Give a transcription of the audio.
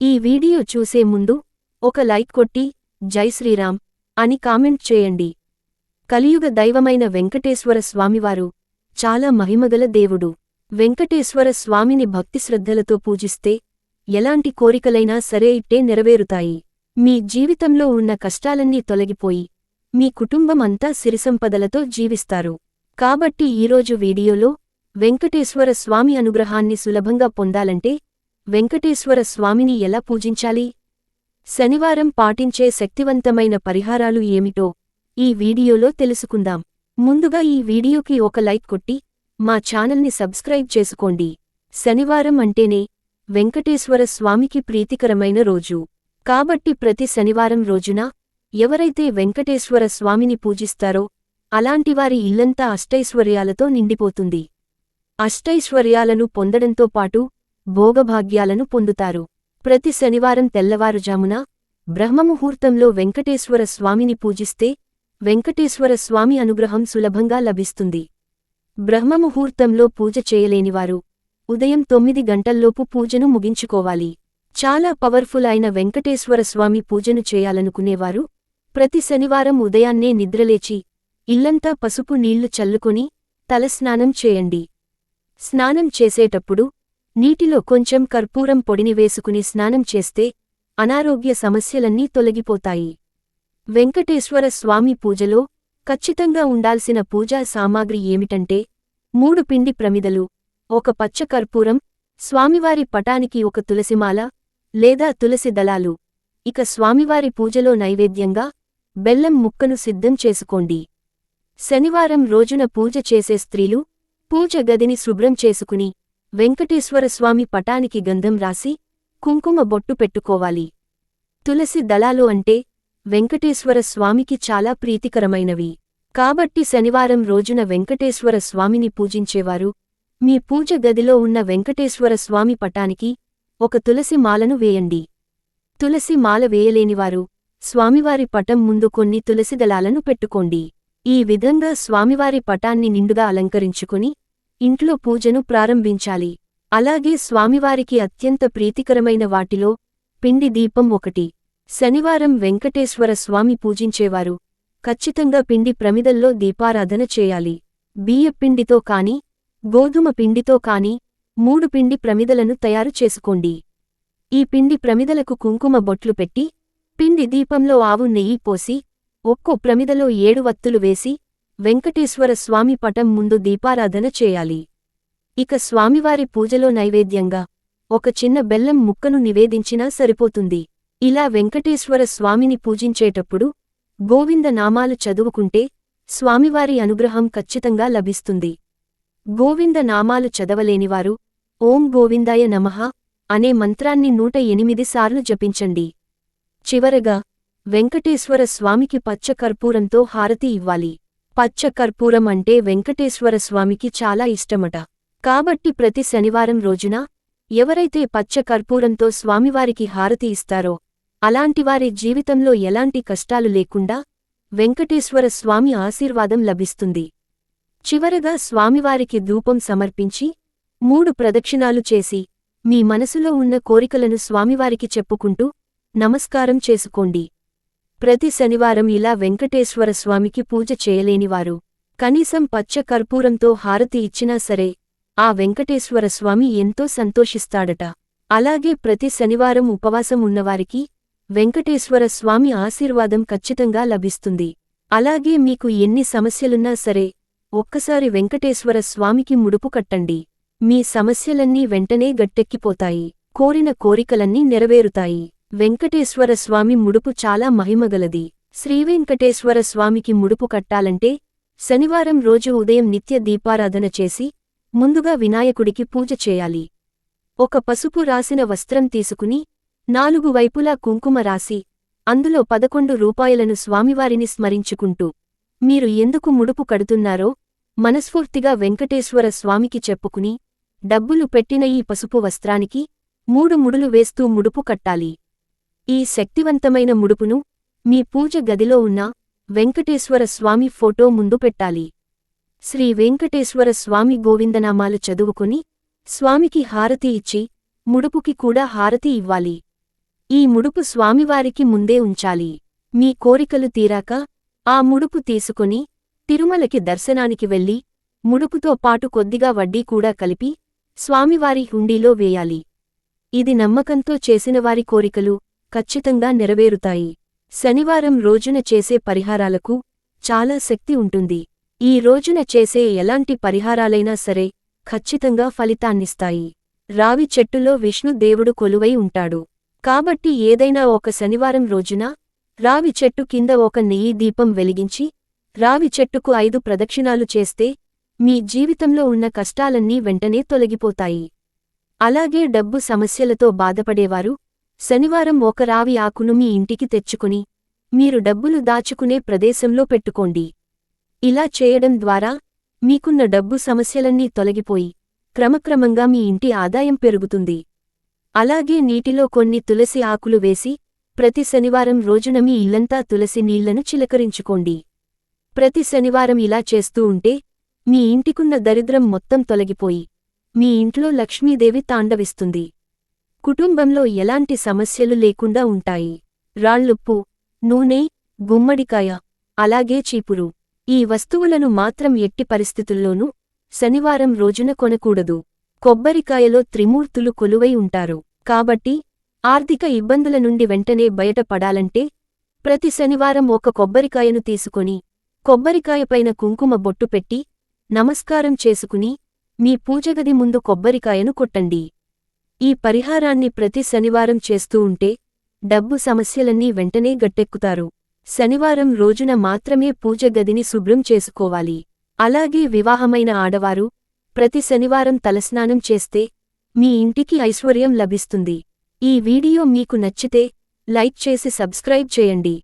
ఈ వీడియో చూసే ముందు ఒక లైక్ కొట్టి జై శ్రీరామ్ అని కామెంట్ చేయండి. కలియుగ దైవమైన వెంకటేశ్వర స్వామివారు చాలా మహిమగల దేవుడు. వెంకటేశ్వర స్వామిని భక్తి శ్రద్ధలతో పూజిస్తే ఎలాంటి కోరికలైనా సరే ఇట్టే నెరవేరుతాయి. మీ జీవితంలో ఉన్న కష్టాలన్నీ తొలగిపోయి మీ కుటుంబం అంతా సిరిసంపదలతో జీవిస్తారు. కాబట్టి ఈరోజు వీడియోలో వెంకటేశ్వర స్వామి అనుగ్రహాన్ని సులభంగా పొందాలంటే వెంకటేశ్వర స్వామిని ఎలా పూజించాలి? శనివారం పాటించే శక్తివంతమైన పరిహారాలు ఏమిటో ఈ వీడియోలో తెలుసుకుందాం. ముందుగా ఈ వీడియోకి ఒక లైక్ కొట్టి మా ఛానల్ని సబ్స్క్రైబ్ చేసుకోండి. శనివారం అంటేనే వెంకటేశ్వర స్వామికి ప్రీతికరమైన రోజు. కాబట్టి ప్రతి శనివారం రోజున ఎవరైతే వెంకటేశ్వర స్వామిని పూజిస్తారో అలాంటివారి ఇల్లంతా అష్టైశ్వర్యాలతో నిండిపోతుంది. అష్టైశ్వర్యాలను పొందడంతో పాటు భోగభాగ్యాలను పొందుతారు. ప్రతి శనివారం తెల్లవారుజామున బ్రహ్మముహూర్తంలో వెంకటేశ్వర స్వామిని పూజిస్తే వెంకటేశ్వర స్వామి అనుగ్రహం సులభంగా లభిస్తుంది. బ్రహ్మముహూర్తంలో పూజ చేయలేనివారు ఉదయం తొమ్మిది గంటల్లోపు పూజను ముగించుకోవాలి. చాలా పవర్ఫుల్ అయిన వెంకటేశ్వర స్వామి పూజను చేయాలనుకునేవారు ప్రతి శనివారం ఉదయాన్నే నిద్రలేచి ఇల్లంతా పసుపు నీళ్ళు చల్లుకొని తలస్నానం చేయండి. స్నానం చేసేటప్పుడు నీటిలో కొంచెం కర్పూరం పొడిని వేసుకుని స్నానం చేస్తే అనారోగ్య సమస్యలన్నీ తొలగిపోతాయి. వెంకటేశ్వర స్వామి పూజలో ఖచ్చితంగా ఉండాల్సిన పూజా సామాగ్రి ఏమిటంటే మూడు పిండి ప్రమిదలు ఒక పచ్చ కర్పూరం స్వామివారి పటానికి ఒక తులసిమాల లేదా తులసి దళాలు. ఇక స్వామివారి పూజలో నైవేద్యంగా బెల్లం ముక్కను సిద్ధం చేసుకోండి. శనివారం రోజున పూజ చేసే స్త్రీలు పూజ గదిని శుభ్రం చేసుకుని వెంకటేశ్వర స్వామి పటానికి గంధం రాసి కుంకుమ బొట్టు పెట్టుకోవాలి. తులసి దళాలు అంటే వెంకటేశ్వర స్వామికి చాలా ప్రీతికరమైనవి. కాబట్టి శనివారం రోజున వెంకటేశ్వర స్వామిని పూజించేవారు. మీ పూజ గదిలో ఉన్న వెంకటేశ్వర స్వామి పటానికి ఒక తులసి మాలను వేయండి. తులసి మాల వేయలేనివారు స్వామివారి పటం ముందు కొన్ని తులసి దళాలను పెట్టుకోండి. ఈ విధంగా స్వామివారి పటాన్ని నిండుగా అలంకరించుకుని ఇంట్లో పూజను ప్రారంభించాలి. అలాగే స్వామివారికి అత్యంత ప్రీతికరమైన వాటిలో పిండి దీపం ఒకటి. శనివారం వెంకటేశ్వర స్వామి పూజించేవారు. ఖచ్చితంగా పిండి ప్రమిదల్లో దీపారాధన చేయాలి. బియ్యపిండితో కాని గోధుమ పిండితో కాని మూడు పిండి ప్రమిదలను తయారు చేసుకోండి. ఈ పిండి ప్రమిదలకు కుంకుమ బొట్లు పెట్టి పిండి దీపంలో ఆవు నెయ్యి పోసి ఒక్కో ప్రమిదలో ఏడు వత్తులు వేసి వెంకటేశ్వర స్వామి పటం ముందు దీపారాధన చేయాలి. ఇక స్వామివారి పూజలో నైవేద్యంగా ఒక చిన్న బెల్లం ముక్కను నివేదించినా సరిపోతుంది. ఇలా వెంకటేశ్వర స్వామిని పూజించేటప్పుడు గోవింద నామాలు చదువుకుంటే స్వామివారి అనుగ్రహం ఖచ్చితంగా లభిస్తుంది. గోవింద నామాలు చదవలేనివారు ఓం గోవిందాయ నమః అనే మంత్రాన్ని నూట ఎనిమిది సార్లు జపించండి. చివరగా వెంకటేశ్వర స్వామికి పచ్చ కర్పూరంతో హారతి ఇవ్వాలి. పచ్చ కర్పూరం అంటే వెంకటేశ్వర స్వామికి చాలా ఇష్టమట. కాబట్టి ప్రతి శనివారం రోజున ఎవరైతే పచ్చ కర్పూరంతో స్వామివారికి హారతి ఇస్తారో అలాంటివారి జీవితంలో ఎలాంటి కష్టాలు లేకుండా వెంకటేశ్వర స్వామి ఆశీర్వాదం లభిస్తుంది. చివరగా స్వామివారికి ధూపం సమర్పించి మూడు ప్రదక్షిణాలు చేసి మీ మనసులో ఉన్న కోరికలను స్వామివారికి చెప్పుకుంటూ నమస్కారం చేసుకోండి. ప్రతి శనివారం ఇలా వెంకటేశ్వర స్వామికి పూజ చేయలేనివారు. కనీసం పచ్చ కర్పూరంతో హారతి ఇచ్చినా సరే ఆ వెంకటేశ్వర స్వామి ఎంతో సంతోషిస్తాడట. అలాగే ప్రతి శనివారం ఉపవాసం ఉన్నవారికి వెంకటేశ్వర స్వామి ఆశీర్వాదం ఖచ్చితంగా లభిస్తుంది. అలాగే మీకు ఎన్ని సమస్యలున్నా సరే ఒక్కసారి వెంకటేశ్వర స్వామికి ముడుపు కట్టండి. మీ సమస్యలన్నీ వెంటనే గట్టెక్కిపోతాయి. కోరిన కోరికలన్నీ నెరవేరుతాయి. వెంకటేశ్వర స్వామి ముడుపు చాలా మహిమగలది. శ్రీవెంకటేశ్వర స్వామికి ముడుపు కట్టాలంటే శనివారం రోజు ఉదయం నిత్య దీపారాధన చేసి ముందుగా వినాయకుడికి పూజ చేయాలి. ఒక పసుపు రాసిన వస్త్రం తీసుకుని నాలుగు వైపులా కుంకుమ రాసి అందులో పదకొండు రూపాయలను స్వామివారిని స్మరించుకుంటూ మీరు ఎందుకు ముడుపు కడుతున్నారో మనస్ఫూర్తిగా వెంకటేశ్వర స్వామికి చెప్పుకుని డబ్బులు పెట్టిన ఈ పసుపు వస్త్రానికి మూడు ముడులు వేస్తూ ముడుపు కట్టాలి. ఈ శక్తివంతమైన ముడుపును మీ పూజ గదిలో ఉన్న వెంకటేశ్వర స్వామి ఫోటో ముందు పెట్టాలి. శ్రీ వెంకటేశ్వర స్వామి గోవిందనామాలు చదువుకుని స్వామికి హారతి ఇచ్చి ముడుపుకి కూడా హారతి ఇవ్వాలి. ఈ ముడుపు స్వామివారికి ముందే ఉంచాలి. మీ కోరికలు తీరాక ఆ ముడుపు తీసుకుని తిరుమలకి దర్శనానికి వెళ్ళి ముడుపుతో పాటు కొద్దిగా వడ్డీ కూడా కలిపి స్వామివారి హుండీలో వేయాలి. ఇది నమ్మకంతో చేసినవారి కోరికలు ఖచ్చితంగా నెరవేరుతాయి. శనివారం రోజున చేసే పరిహారాలకు చాలా శక్తి ఉంటుంది. ఈ రోజున చేసే ఎలాంటి పరిహారాలైనా సరే ఖచ్చితంగా ఫలితాన్నిస్తాయి. రావి చెట్టులో విష్ణుదేవుడు కొలువై ఉంటాడు. కాబట్టి ఏదైనా ఒక శనివారం రోజున రావి చెట్టు కింద ఒక నెయ్యి దీపం వెలిగించి రావి చెట్టుకు ఐదు ప్రదక్షిణాలు చేస్తే మీ జీవితంలో ఉన్న కష్టాలన్నీ వెంటనే తొలగిపోతాయి. అలాగే డబ్బు సమస్యలతో బాధపడేవారు శనివారం ఒక రావి ఆకును మీ ఇంటికి తెచ్చుకుని మీరు డబ్బులు దాచుకునే ప్రదేశంలో పెట్టుకోండి. ఇలా చేయడం ద్వారా మీకున్న డబ్బు సమస్యలన్నీ తొలగిపోయి క్రమక్రమంగా మీ ఇంటి ఆదాయం పెరుగుతుంది. అలాగే నీటిలో కొన్ని తులసి ఆకులు వేసి ప్రతి శనివారం రోజున మీ ఇల్లంతా తులసి నీళ్ళను చిలకరించుకోండి. ప్రతి శనివారం ఇలా చేస్తూ ఉంటే మీ ఇంటికున్న దరిద్రం మొత్తం తొలగిపోయి మీ ఇంట్లో లక్ష్మీదేవి తాండవిస్తుంది. కుటుంబంలో ఎలాంటి సమస్యలు లేకుండా ఉంటాయి. రాళ్ళుప్పు నూనె గుమ్మడికాయ అలాగే చీపురు. ఈ వస్తువులను మాత్రం ఎట్టి పరిస్థితుల్లోనూ శనివారం రోజున కొనకూడదు. కొబ్బరికాయలో త్రిమూర్తులు కొలువై ఉంటారు. కాబట్టి ఆర్థిక ఇబ్బందుల నుండి వెంటనే బయటపడాలంటే ప్రతి శనివారం ఒక కొబ్బరికాయను తీసుకొని కొబ్బరికాయపైన కుంకుమ బొట్టు పెట్టి నమస్కారం చేసుకుని మీ పూజగది ముందు కొబ్బరికాయను కొట్టండి. ఈ పరిహారాన్ని ప్రతి శనివారం చేస్తూ ఉంటే డబ్బు సమస్యలన్నీ వెంటనే గట్టెక్కుతారు. శనివారం రోజున మాత్రమే పూజ గదిని శుభ్రం చేసుకోవాలి. అలాగే వివాహమైన ఆడవారు ప్రతి శనివారం తలస్నానం చేస్తే మీ ఇంటికి ఐశ్వర్యం లభిస్తుంది. ఈ వీడియో మీకు నచ్చితే లైక్ చేసి సబ్స్క్రైబ్ చేయండి.